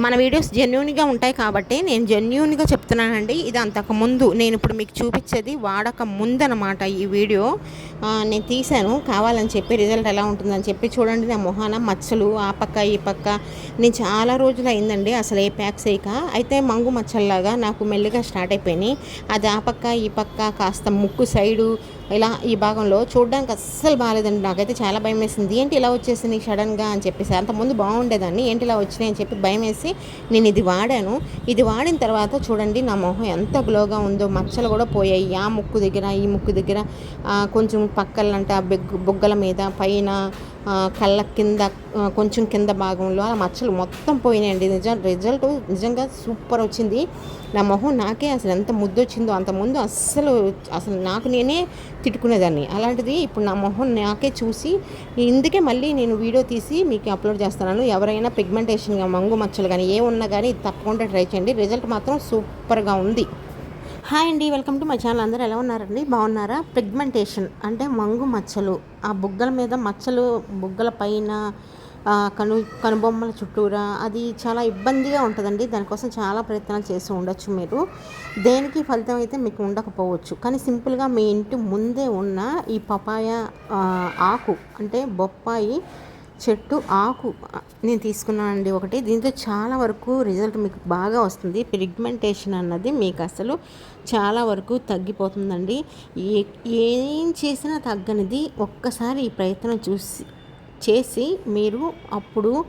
మన వీడియోస్ జెన్యున్గా ఉంటాయి కాబట్టి నేను జెన్యున్గా చెప్తున్నానండి. ఇది అంతకు ముందు నేను ఇప్పుడు మీకు చూపించేది వాడక ముందనమాట ఈ వీడియో. నేను తీశాను. కావాలని చెప్పి రిజల్ట్ ఎలా ఉంటుందని చెప్పి చూడండి. నా మొహాన మచ్చలు ఆ పక్క ఈ పక్క. నేను చాలా రోజులు అయిందండి అసలు ఏ ప్యాక్స్ వేయక అయితే మంగు మచ్చల్లాగా నాకు మెల్లిగా స్టార్ట్ అయిపోయినాయి. అది ఆ పక్క ఈ పక్క కాస్త ముక్కు సైడు ఇలా ఈ భాగంలో చూడడానికి అస్సలు బాగాలేదండి నాకైతే చాలా భయం వేసింది ఏంటి ఇలా వచ్చేసింది సడన్గా అని చెప్పేసి. అంతకుముందు బాగుండేదాన్ని. ఏంటి ఇలా వచ్చినాయి అని చెప్పి భయం వేసి నేను ఇది వాడాను. ఇది వాడిన తర్వాత చూడండి నా మొహం ఎంత గ్లోగా ఉందో. మచ్చలు కూడా పోయాయి. ఆ ముక్కు దగ్గర ఈ ముక్కు దగ్గర కొంచెం పక్కలంట బెగ్గు బొగ్గల మీద పైన కళ్ళ కింద కొంచెం కింద భాగంలో ఆ మచ్చలు మొత్తం పోయినాయండి. నిజం రిజల్ట్ నిజంగా సూపర్ వచ్చింది. నా మొహం నాకే అసలు ఎంత ముద్దు వచ్చిందో అంత ముందు అస్సలు అసలు నాకు నేనే తిట్టుకునేదాన్ని. అలాంటిది ఇప్పుడు నా మొహం నాకే చూసి ఇందుకే మళ్ళీ నేను వీడియో తీసి మీకు అప్లోడ్ చేస్తున్నాను. ఎవరైనా పిగ్మెంటేషన్ మంగు మచ్చలు కానీ ఏ ఉన్నా కానీ తప్పకుండా ట్రై చేయండి. రిజల్ట్ మాత్రం సూపర్గా ఉంది. హాయ్ అండి వెల్కమ్ టు మై ఛానల్. అందరూ ఎలా ఉన్నారండి? బాగున్నారా? పిగ్మెంటేషన్ అంటే మంగు మచ్చలు. ఆ బుగ్గల మీద మచ్చలు బుగ్గల పైన కను కనుబొమ్మల చుట్టూరా అది చాలా ఇబ్బందిగా ఉంటుందండి. దానికోసం చాలా ప్రయత్నాలు చేసి ఉండొచ్చు మీరు. దేనికి ఫలితం అయితే మీకు ఉండకపోవచ్చు. కానీ సింపుల్గా మీ ఇంటి ముందే ఉన్న ఈ పపాయ ఆకు అంటే బొప్పాయి చెట్టు ఆకు నేను తీసుకున్నానండి ఒకటి. దీంతో చాలా వరకు రిజల్ట్ మీకు బాగా వస్తుంది. పిగ్మెంటేషన్ అన్నది మీకు అసలు చాలా వరకు తగ్గిపోతుందండి. ఏ ఏం చేసినా తగ్గనిది ఒక్కసారి ఈ ప్రయత్నం చూసి చేసి మీరు అప్పుడు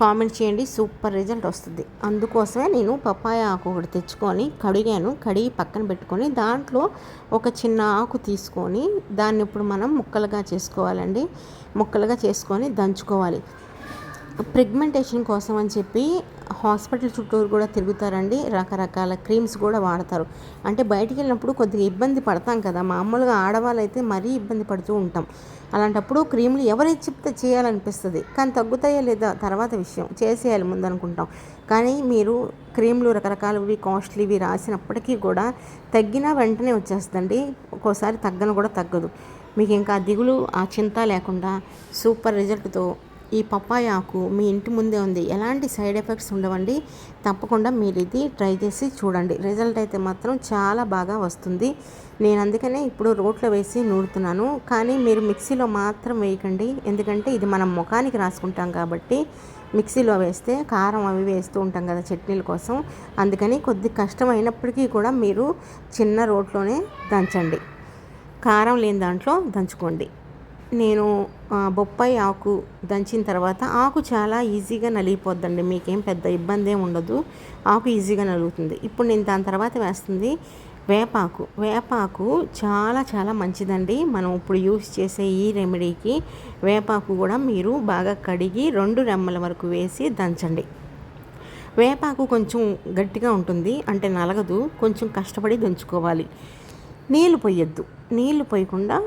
కామెంట్ చేయండి. సూపర్ రిజల్ట్ వస్తుంది. అందుకోసమే నేను పప్పాయ ఆకు ఒకటి తెచ్చుకొని కడిగాను. కడిగి పక్కన పెట్టుకొని దాంట్లో ఒక చిన్న ఆకు తీసుకొని దాన్ని ఇప్పుడు మనం ముక్కలుగా చేసుకోవాలండి. ముక్కలుగా చేసుకొని దంచుకోవాలి. ప్రిగ్మెంటేషన్ కోసం అని చెప్పి హాస్పిటల్ చుట్టూరు కూడా తిరుగుతారండి. రకరకాల క్రీమ్స్ కూడా వాడతారు. అంటే బయటికి వెళ్ళినప్పుడు కొద్దిగా ఇబ్బంది పడతాం కదా. మామూలుగా ఆడవాళ్ళు అయితే మరీ ఇబ్బంది పడుతూ ఉంటాం. అలాంటప్పుడు క్రీములు ఎవరైతే చెప్తే చేయాలనిపిస్తుంది. కానీ తగ్గుతాయా లేదా తర్వాత విషయం. చేసేయాలి ముందనుకుంటాం. కానీ మీరు క్రీములు రకరకాలవి కాస్ట్లీవి రాసినప్పటికీ కూడా తగ్గినా వెంటనే వచ్చేస్తుందండి. ఒక్కోసారి తగ్గను కూడా తగ్గదు. మీకు ఇంకా దిగులు ఆ చింత లేకుండా సూపర్ రిజల్ట్తో ఈ పప్పాయ ఆకు మీ ఇంటి ముందే ఉంది. ఎలాంటి సైడ్ ఎఫెక్ట్స్ ఉండవండి. తప్పకుండా మీరు ఇది ట్రై చేసి చూడండి. రిజల్ట్ అయితే మాత్రం చాలా బాగా వస్తుంది. నేను అందుకనే ఇప్పుడు రోట్లో వేసి నూరుతున్నాను. కానీ మీరు మిక్సీలో మాత్రం వేయకండి. ఎందుకంటే ఇది మనం ముఖానికి రాసుకుంటాం కాబట్టి మిక్సీలో వేస్తే కారం అవి వేస్తూ ఉంటాం కదా చట్నీల కోసం. అందుకని కొద్ది కష్టమైనప్పటికీ కూడా మీరు చిన్న రోట్లోనే దంచండి. కారం లేని దాంట్లో దంచుకోండి. నేను బొప్పాయి ఆకు దంచిన తర్వాత ఆకు చాలా ఈజీగా నలిగిపోద్దండి. మీకేం పెద్ద ఇబ్బంది ఏం ఉండదు. ఆకు ఈజీగా నలుగుతుంది. ఇప్పుడు నేను దాని తర్వాత వేస్తుంది వేపాకు. వేపాకు చాలా చాలా మంచిదండి. మనం ఇప్పుడు యూస్ చేసే ఈ రెమెడీకి వేపాకు కూడా మీరు బాగా కడిగి రెండు రెమ్మల వరకు వేసి దంచండి. వేపాకు కొంచెం గట్టిగా ఉంటుంది. అంటే నలగదు. కొంచెం కష్టపడి దంచుకోవాలి. నీళ్ళు పోయొద్దు. నీళ్ళు పోయకుండా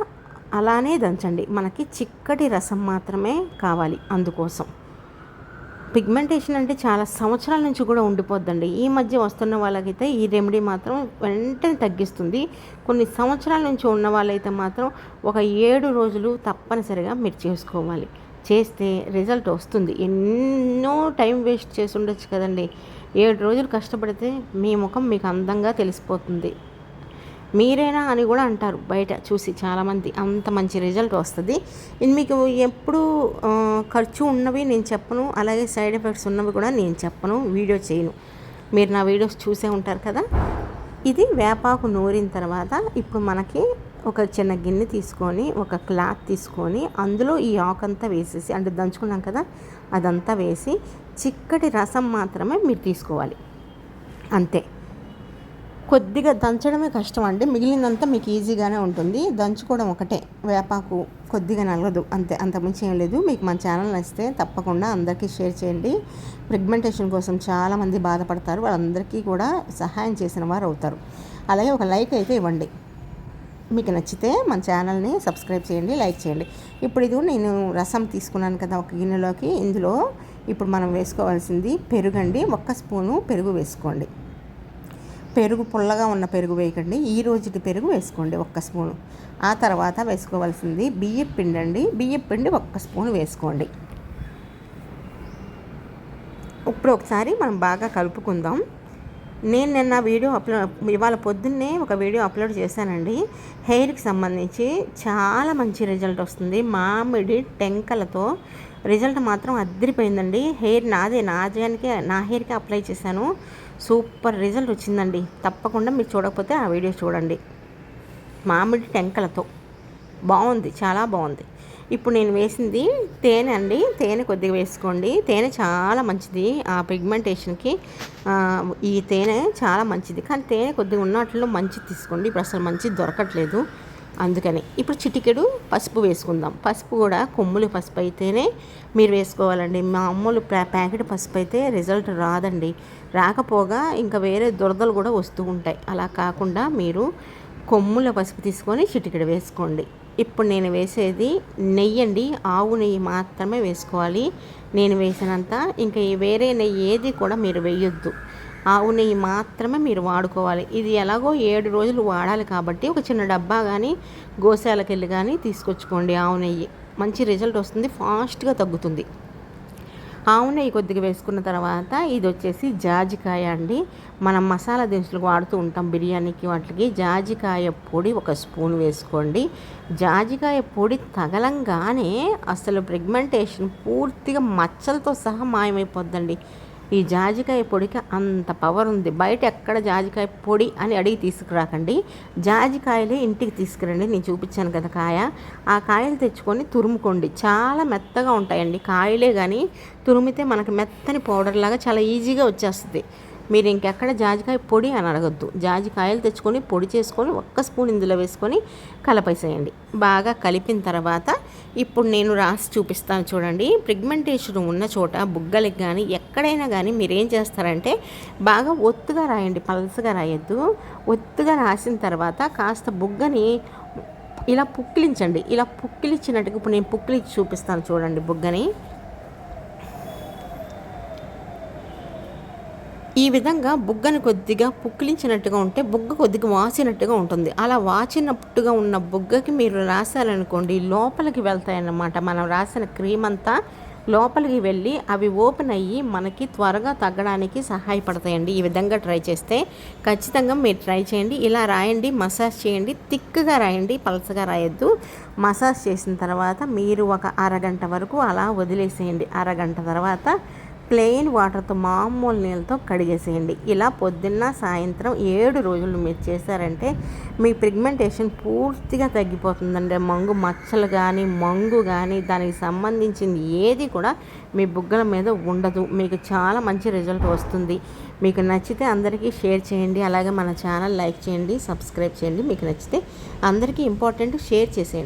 అలానే దంచండి. మనకి చిక్కటి రసం మాత్రమే కావాలి అందుకోసం. పిగ్మెంటేషన్ అంటే చాలా సంవత్సరాల నుంచి కూడా ఉండిపోద్దండి. ఈ మధ్య వస్తున్న వాళ్ళకైతే ఈ రెమెడీ మాత్రం వెంటనే తగ్గిస్తుంది. కొన్ని సంవత్సరాల నుంచి ఉన్న వాళ్ళైతే మాత్రం ఒక ఏడు రోజులు తప్పనిసరిగా మీరు చేసుకోవాలి. చేస్తే రిజల్ట్ వస్తుంది. ఎన్నో టైం వేస్ట్ చేసి ఉండొచ్చు కదండి. ఏడు రోజులు కష్టపడితే మీ ముఖం మీకు అందంగా తెలిసిపోతుంది. మీరేనా అని కూడా అంటారు బయట చూసి చాలామంది. అంత మంచి రిజల్ట్ వస్తుంది. ఇది మీకు ఎప్పుడు ఖర్చు ఉన్నవి నేను చెప్పను అలాగే సైడ్ ఎఫెక్ట్స్ ఉన్నవి కూడా నేను చెప్పను వీడియో చేయను. మీరు నా వీడియోస్ చూసే ఉంటారు కదా? ఇది వేపాకు నూరిన తర్వాత ఇప్పుడు మనకి ఒక చిన్న గిన్నె తీసుకొని ఒక క్లాత్ తీసుకొని అందులో ఈ ఆకంతా వేసేసి అంటే దంచుకున్నాం కదా అదంతా వేసి చిక్కటి రసం మాత్రమే మీరు తీసుకోవాలి. అంతే. కొద్దిగా దంచడమే కష్టం అండి మిగిలినంతా మీకు ఈజీగానే ఉంటుంది. దంచుకోవడం ఒకటే. వేపాకు కొద్దిగా నలగదు. అంతే అంతకుమించి ఏం లేదు. మీకు మన ఛానల్ నచ్చితే తప్పకుండా అందరికీ షేర్ చేయండి. ప్రెగ్మెంటేషన్ కోసం చాలామంది బాధపడతారు. వాళ్ళందరికీ కూడా సహాయం చేసిన వారు అవుతారు. అలాగే ఒక లైక్ అయితే ఇవ్వండి. మీకు నచ్చితే మన ఛానల్ని సబ్స్క్రైబ్ చేయండి లైక్ చేయండి. ఇప్పుడు ఇది నేను రసం తీసుకున్నాను కదా ఒక గిన్నెలోకి. ఇందులో ఇప్పుడు మనం వేసుకోవాల్సింది పెరుగండి. ఒక్క స్పూను పెరుగు వేసుకోండి. పెరుగు పుల్లగా ఉన్న పెరుగు వేయకండి. ఈ రోజుటి పెరుగు వేసుకోండి ఒక్క స్పూను. ఆ తర్వాత వేసుకోవాల్సింది బియ్యం పిండి అండి. బియ్యం పిండి ఒక్క స్పూన్ వేసుకోండి. ఇప్పుడు ఒకసారి మనం బాగా కలుపుకుందాం. నేను నిన్న వీడియో అప్లోడ్ ఇవాళ పొద్దున్నే ఒక వీడియో అప్లోడ్ చేశానండి. హెయిర్కి సంబంధించి చాలా మంచి రిజల్ట్ వస్తుంది. మామిడి టెంకలతో రిజల్ట్ మాత్రం అద్దరిపోయిందండి హెయిర్ నాదే నా నా హెయిర్కి అప్లై చేశాను. సూపర్ రిజల్ట్ వచ్చిందండి. తప్పకుండా మీరు చూడకపోతే ఆ వీడియో చూడండి. మామిడి టెంకలతో. బాగుంది చాలా బాగుంది. ఇప్పుడు నేను వేసింది తేనె అండి. తేనె కొద్దిగా వేసుకోండి. తేనె చాలా మంచిది. ఆ పిగ్మెంటేషన్కి ఈ తేనె చాలా మంచిది. కానీ తేనె కొద్దిగా ఉన్నట్లో మంచిది తీసుకోండి. ఇప్పుడు అసలు మంచిది దొరకట్లేదు. అందుకని. ఇప్పుడు చిటికెడు పసుపు వేసుకుందాం. పసుపు కూడా కొమ్ములు పసుపు అయితేనే మీరు వేసుకోవాలండి. మామూలు ప్యాకెట్ పసుపు అయితే రిజల్ట్ రాదండి. రాకపోగా ఇంకా వేరే దురదలు కూడా వస్తూ ఉంటాయి. అలా కాకుండా మీరు కొమ్ముల పసుపు తీసుకొని చిటికెడు వేసుకోండి. ఇప్పుడు నేను వేసేది నెయ్యి అండి. ఆవు నెయ్యి మాత్రమే వేసుకోవాలి. నేను వేసినంత ఇంకా వేరే నెయ్యి ఏది కూడా మీరు వేయొద్దు. ఆవు నెయ్యి మాత్రమే మీరు వాడుకోవాలి. ఇది ఎలాగో ఏడు రోజులు వాడాలి కాబట్టి ఒక చిన్న డబ్బా కానీ గోశాలకు వెళ్ళి కానీ తీసుకొచ్చుకోండి ఆవు నెయ్యి. మంచి రిజల్ట్ వస్తుంది ఫాస్ట్గా తగ్గుతుంది. ఆవు నెయ్యి కొద్దిగా వేసుకున్న తర్వాత ఇది వచ్చేసి జాజికాయ అండి. మనం మసాలా దినుసులు వాడుతూ ఉంటాం బిర్యానీకి వాటికి. జాజికాయ పొడి ఒక స్పూన్ వేసుకోండి. జాజికాయ పొడి తగలంగానే అసలు ప్రెగ్మెంటేషన్ పూర్తిగా మచ్చలతో సహా మాయమైపోద్దండి. ఈ జాజికాయ పొడికి అంత పవర్ ఉంది. బయట ఎక్కడ జాజికాయ పొడి అని అడిగి తీసుకురాకండి. జాజికాయలే ఇంటికి తీసుకురండి. నేను చూపించాను కదా కాయ. ఆ కాయలు తెచ్చుకొని తురుముకోండి. చాలా మెత్తగా ఉంటాయండి కాయలే కానీ తురిమితే మనకి మెత్తని పౌడర్ లాగా చాలా ఈజీగా వచ్చేస్తుంది. మీరు ఇంకెక్కడ జాజికాయ పొడి అని అడగద్దు. జాజికాయలు తెచ్చుకొని పొడి చేసుకొని ఒక్క స్పూన్ ఇందులో వేసుకొని కలపేసేయండి. బాగా కలిపిన తర్వాత ఇప్పుడు నేను రాసి చూపిస్తాను చూడండి. ప్రిగ్మెంటేషన్ ఉన్న చోట బుగ్గలకి కానీ ఎక్కడైనా కానీ మీరు ఏం చేస్తారంటే బాగా ఒత్తుగా రాయండి. పలసగా రాయొద్దు. ఒత్తుగా రాసిన తర్వాత కాస్త బుగ్గని ఇలా పుక్కిలించండి. ఇలా పుక్కిలిచ్చినట్టుగా ఇప్పుడు నేను పుక్కిలిచ్చి చూపిస్తాను చూడండి బుగ్గని. ఈ విధంగా బుగ్గను కొద్దిగా పుక్కిలించినట్టుగా ఉంటే బుగ్గ కొద్దిగా వాసినట్టుగా ఉంటుంది. అలా వాచినట్టుగా ఉన్న బుగ్గకి మీరు రాశారనుకోండి లోపలికి వెళ్తాయన్నమాట. మనం రాసిన క్రీమ్ అంతా లోపలికి వెళ్ళి అవి ఓపెన్ అయ్యి మనకి త్వరగా తగ్గడానికి సహాయపడతాయండి. ఈ విధంగా ట్రై చేస్తే ఖచ్చితంగా మీరు ట్రై చేయండి. ఇలా రాయండి మసాజ్ చేయండి థిక్గా రాయండి పలసగా రాయొద్దు. మసాజ్ చేసిన తర్వాత మీరు ఒక అరగంట వరకు అలా వదిలేసేయండి. అరగంట తర్వాత ప్లెయిన్ వాటర్తో మామూలు నీళ్ళతో కడిగేసేయండి. ఇలా పొద్దున్న సాయంత్రం ఏడు రోజులు మీరు చేశారంటే మీ పిగ్మెంటేషన్ పూర్తిగా తగ్గిపోతుందండి. మంగు మచ్చలు కానీ మంగు కానీ దానికి సంబంధించింది ఏది కూడా మీ బుగ్గల మీద ఉండదు. మీకు చాలా మంచి రిజల్ట్ వస్తుంది. మీకు నచ్చితే అందరికీ షేర్ చేయండి. అలాగే మన ఛానల్ లైక్ చేయండి సబ్స్క్రైబ్ చేయండి. మీకు నచ్చితే అందరికీ ఇంపార్టెంట్ షేర్ చేసేయండి.